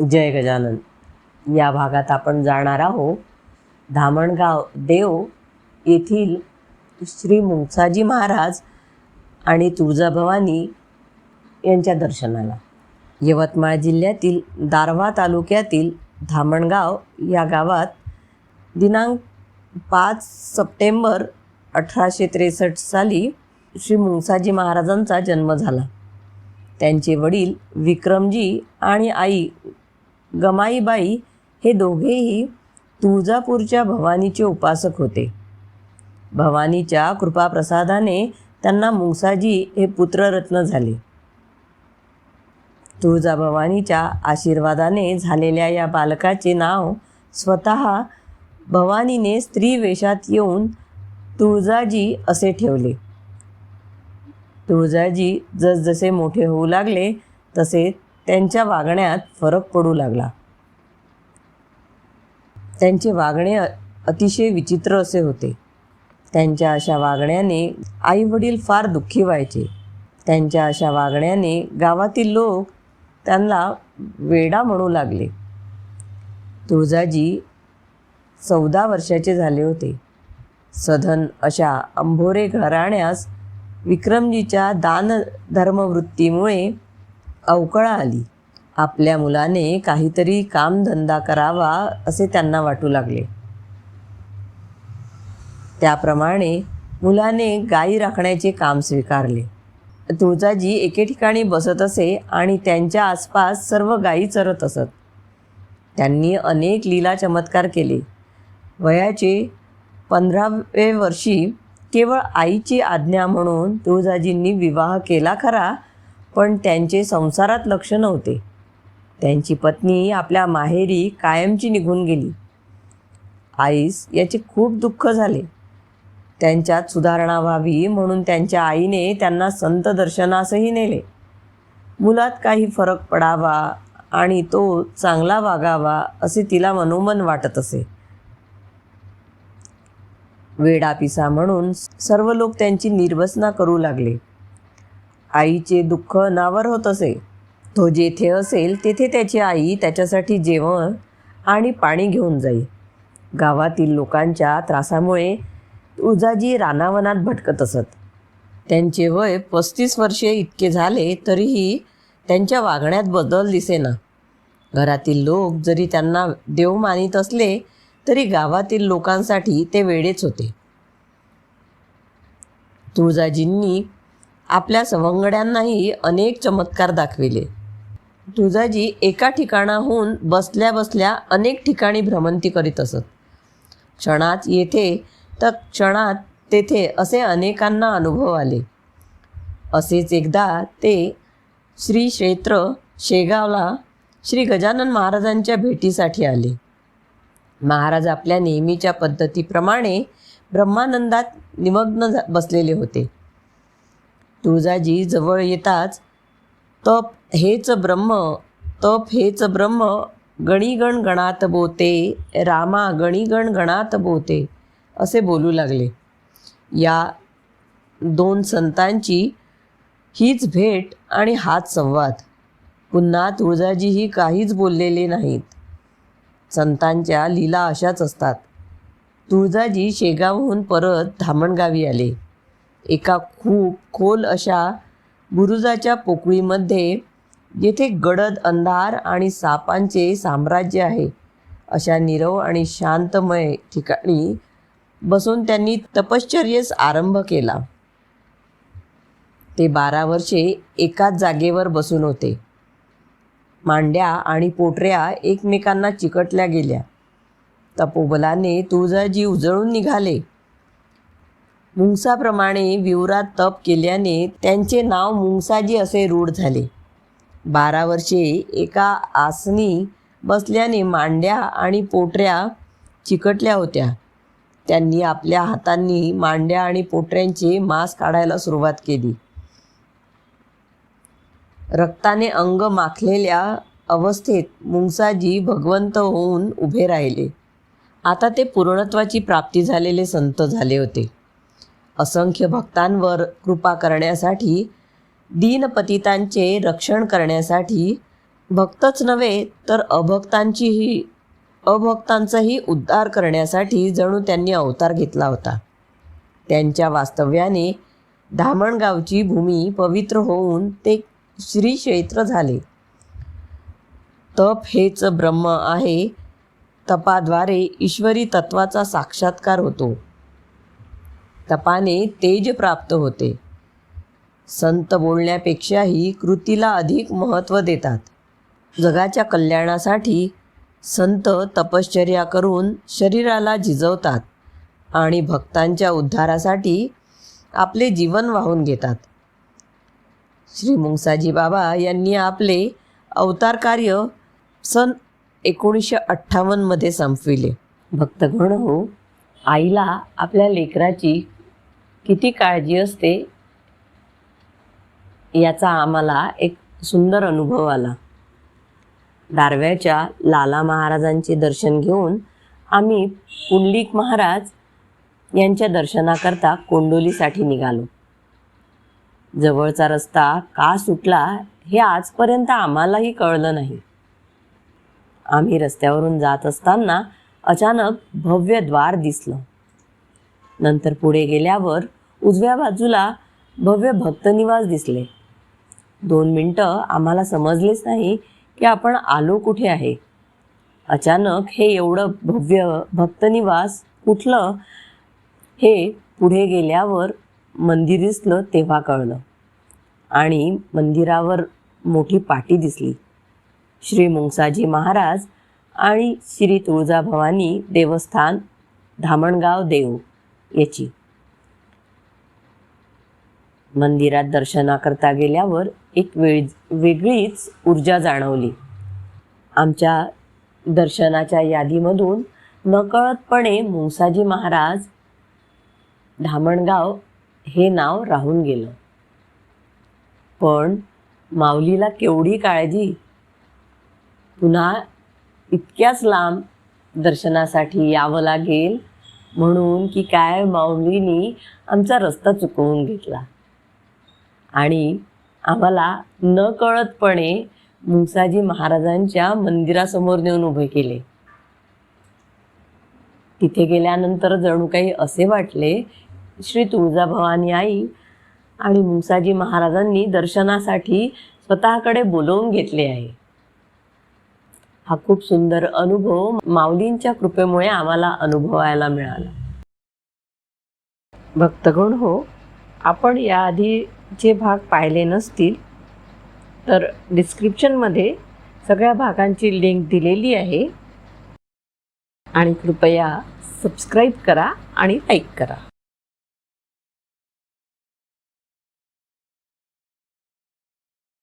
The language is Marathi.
जय गजानन. या भागात आपण जाणार आहोत. धामणगाव देव येथील श्री मुंगसाजी महाराज आणि तुळजाभवानी यांच्या दर्शनाला. यवतमाळ जिल्ह्यातील दारव्हा तालुक्यातील धामणगाव या गावात दिनांक पाच सप्टेंबर अठराशे त्रेसष्ट साली श्री मुंगसाजी महाराजांचा जन्म झाला. त्यांचे वडील विक्रमजी आणि आई गमाईबाई हे दोघेही तुळजापूरच्या भवानीचे उपासक होते. भवानीच्या कृपाप्रसादाने त्यांना मुंगसाजी हे पुत्ररत्न झाले. तुळजाभवानीच्या आशीर्वादाने झालेल्या या बालकाचे नाव स्वतः भवानीने स्त्री वेशात येऊन तुळजाजी असे ठेवले. तुळजाजी जसजसे मोठे होऊ लागले तसे त्यांच्या वागण्यात फरक पडू लागला. त्यांचे वागणे अतिशय विचित्र असे होते. त्यांच्या अशा वागण्याने आई वडील फार दुःखी व्हायचे. त्यांच्या अशा वागण्याने गावातील लोक त्यांना वेडा म्हणू लागले. तुळजाजी चौदा वर्षाचे झाले होते. सधन अशा अंभोरे घराण्यास विक्रमजीच्या दान धर्मवृत्तीमुळे अवकळा आली. आपल्या मुलाने काहीतरी कामधंदा करावा असे त्यांना वाटू लागले. त्याप्रमाणे मुलाने गायी राखण्याचे काम स्वीकारले. तुळजाजी एके ठिकाणी बसत असे आणि त्यांच्या आसपास सर्व गायी चरत असत. त्यांनी अनेक लीला चमत्कार केले. वयाचे पंधरावे वर्षी केवळ आईची आज्ञा म्हणून तुळजाजींनी विवाह केला खरा? पण त्यांचे संसारात लक्ष नव्हते. त्यांची पत्नी आपल्या माहेरी कायमची निघून गेली. आईस याचे खूप दुःख झाले. त्यांच्यात सुधारणा व्हावी म्हणून त्यांच्या आईने त्यांना संत दर्शनासही नेले. मुलात काही फरक पडावा आणि तो चांगला वागावा असे तिला मनोमन वाटत असे. वेडापिसा म्हणून सर्व लोक त्यांची निर्वसना करू लागले. आईचे दुःख नावर होत असे. तो जेथे असेल तेथे त्याची आई त्याच्यासाठी जेवण आणि पाणी घेऊन जाई. गावातील लोकांच्या त्रासामुळे तुळजाजी रानावनात भटकत असत. त्यांचे वय पस्तीस वर्षे इतके झाले तरीही त्यांच्या वागण्यात बदल दिसेना. घरातील लोक जरी त्यांना देव मानित असले तरी गावातील लोकांसाठी ते वेडेच होते. तुळजाजींनी आपल्या सवंगड्यांनाही अनेक चमत्कार दाखविले. तुझाजी एका ठिकाणाहून बसल्या बसल्या अनेक ठिकाणी भ्रमंती करीत असत. क्षणात येथे तर क्षणात तेथे असे अनेकांना अनुभव आले. असेच एकदा ते श्री क्षेत्र शेगावला श्री गजानन महाराजांच्या भेटीसाठी आले. महाराज आपल्या नेहमीच्या पद्धतीप्रमाणे ब्रह्मानंदात निमग्न झा- बसलेले होते. तुळजाजी जवळ येताच तप हेच ब्रह्म तप हेच ब्रह्म गणिगण गणात बोते रामा गणिगण गणात बोते असे बोलू लागले. या दोन संतांची हीच भेट आणि हाच संवाद. पुन्हा तुळजाजीही काहीच बोललेले नाहीत. संतांच्या लीला अशाच असतात. तुळजाजी शेगावहून परत धामणगावी आले. एका खूप खोल अशा बुरुजाच्या पोकळीमध्ये जेथे गडद अंधार आणि सापांचे साम्राज्य आहे. अशा निरव आणि शांतमय ठिकाणी बसून त्यांनी तपश्चर्येस आरंभ केला. ते बारा वर्षे एकाच जागेवर बसून होते. मांड्या आणि पोटऱ्या एकमेकांना चिकटल्या गेल्या. तपोबलाने तुळजाजी उजळून निघाले. मुंगसाप्रमाणे विवरात तप केल्याने त्यांचे नाव मुंगसाजी असे रूढ झाले. बारा वर्षे एका आसनी बसल्याने मांड्या आणि पोटऱ्या चिकटल्या होत्या. त्यांनी आपल्या हातांनी मांड्या आणि पोटऱ्यांचे मांस काढायला सुरुवात केली. रक्ताने अंग माखलेल्या अवस्थेत मुंगसाजी भगवंत होऊन उभे राहिले. आता ते पूर्णत्वाची प्राप्ती झालेले संत झाले होते. असंख्य भक्तांवर कृपा करण्यासाठी दीनपतितांचे रक्षण करण्यासाठी भक्तच नव्हे तर अभक्तांचीही अभक्तांचाही उद्धार करण्यासाठी जणू त्यांनी अवतार घेतला होता. त्यांच्या वास्तव्याने धामणगावची भूमी पवित्र होऊन ते श्री क्षेत्र झाले. तप हेच ब्रह्म आहे तपाद्वारे ईश्वरी तत्वाचा साक्षात्कार होतो. तपाने तेज प्राप्त होते. संत बोलण्यापेक्षाही कृतीला अधिक महत्त्व देतात. जगाच्या कल्याणासाठी संत तपश्चर्या करून शरीराला झिजवतात आणि भक्तांच्या उद्धारासाठी आपले जीवन वाहून घेतात. श्री मुंगसाजी बाबा यांनी आपले अवतार कार्य सन एकोणीसशे अठ्ठावन्नमध्ये संपविले. भक्तगण हो आईला आपल्या लेकराची किती काळजी असते याचा आम्हाला एक सुंदर अनुभव आला. दारव्याच्या लाला महाराजांचे दर्शन घेऊन आम्ही पुंडलिक महाराज यांच्या दर्शनाकरता कोंडोलीसाठी निघालो. जवळचा रस्ता का सुटला हे आजपर्यंत आम्हालाही कळलं नाही. आम्ही रस्त्यावरून जात असताना अचानक भव्य द्वार दिसलं. नंतर पुढे गेल्यावर उजव्या बाजूला भव्य भक्तनिवास दिसले. दोन मिनटं आम्हाला समजलेच नाही की आपण आलो कुठे आहे. अचानक हे एवढं भव्य भक्तनिवास कुठलं हे पुढे गेल्यावर मंदिर दिसलं तेव्हा कळलं. आणि मंदिरावर मोठी पाटी दिसली. श्री मुंगसाजी महाराज आणि श्री तुळजाभवानी देवस्थान धामणगाव देव याची. मंदिरात दर्शनाकरता गेल्यावर एक वेळ वेगळीच ऊर्जा जाणवली. आमच्या दर्शनाच्या यादीमधून नकळतपणे मुंसाजी महाराज धामणगाव हे नाव राहून गेलं. पण माऊलीला केवढी काळजी? पुन्हा इतक्याच लांब दर्शनासाठी यावं लागेल? म्हणून की काय माऊलीनी आमचा रस्ता चुकवून घेतला. आणि आम्हाला न कळतपणे मुसाजी महाराजांच्या मंदिरासमोर नेऊन उभे केले. तिथे गेल्यानंतर जणू काही असे वाटले श्री तुळजाभवानी आई आणि मुसाजी महाराजांनी दर्शनासाठी स्वतःकडे बोलवून घेतले आहे. हा खूप सुंदर अनुभव माऊलींच्या कृपेमुळे आम्हाला अनुभवायला मिळाला. भक्तगण हो आपण याआधीचे भाग पाहिले नसतील तर डिस्क्रिप्शनमध्ये सगळ्या भागांची लिंक दिलेली आहे. आणि कृपया सबस्क्राईब करा आणि लाईक करा.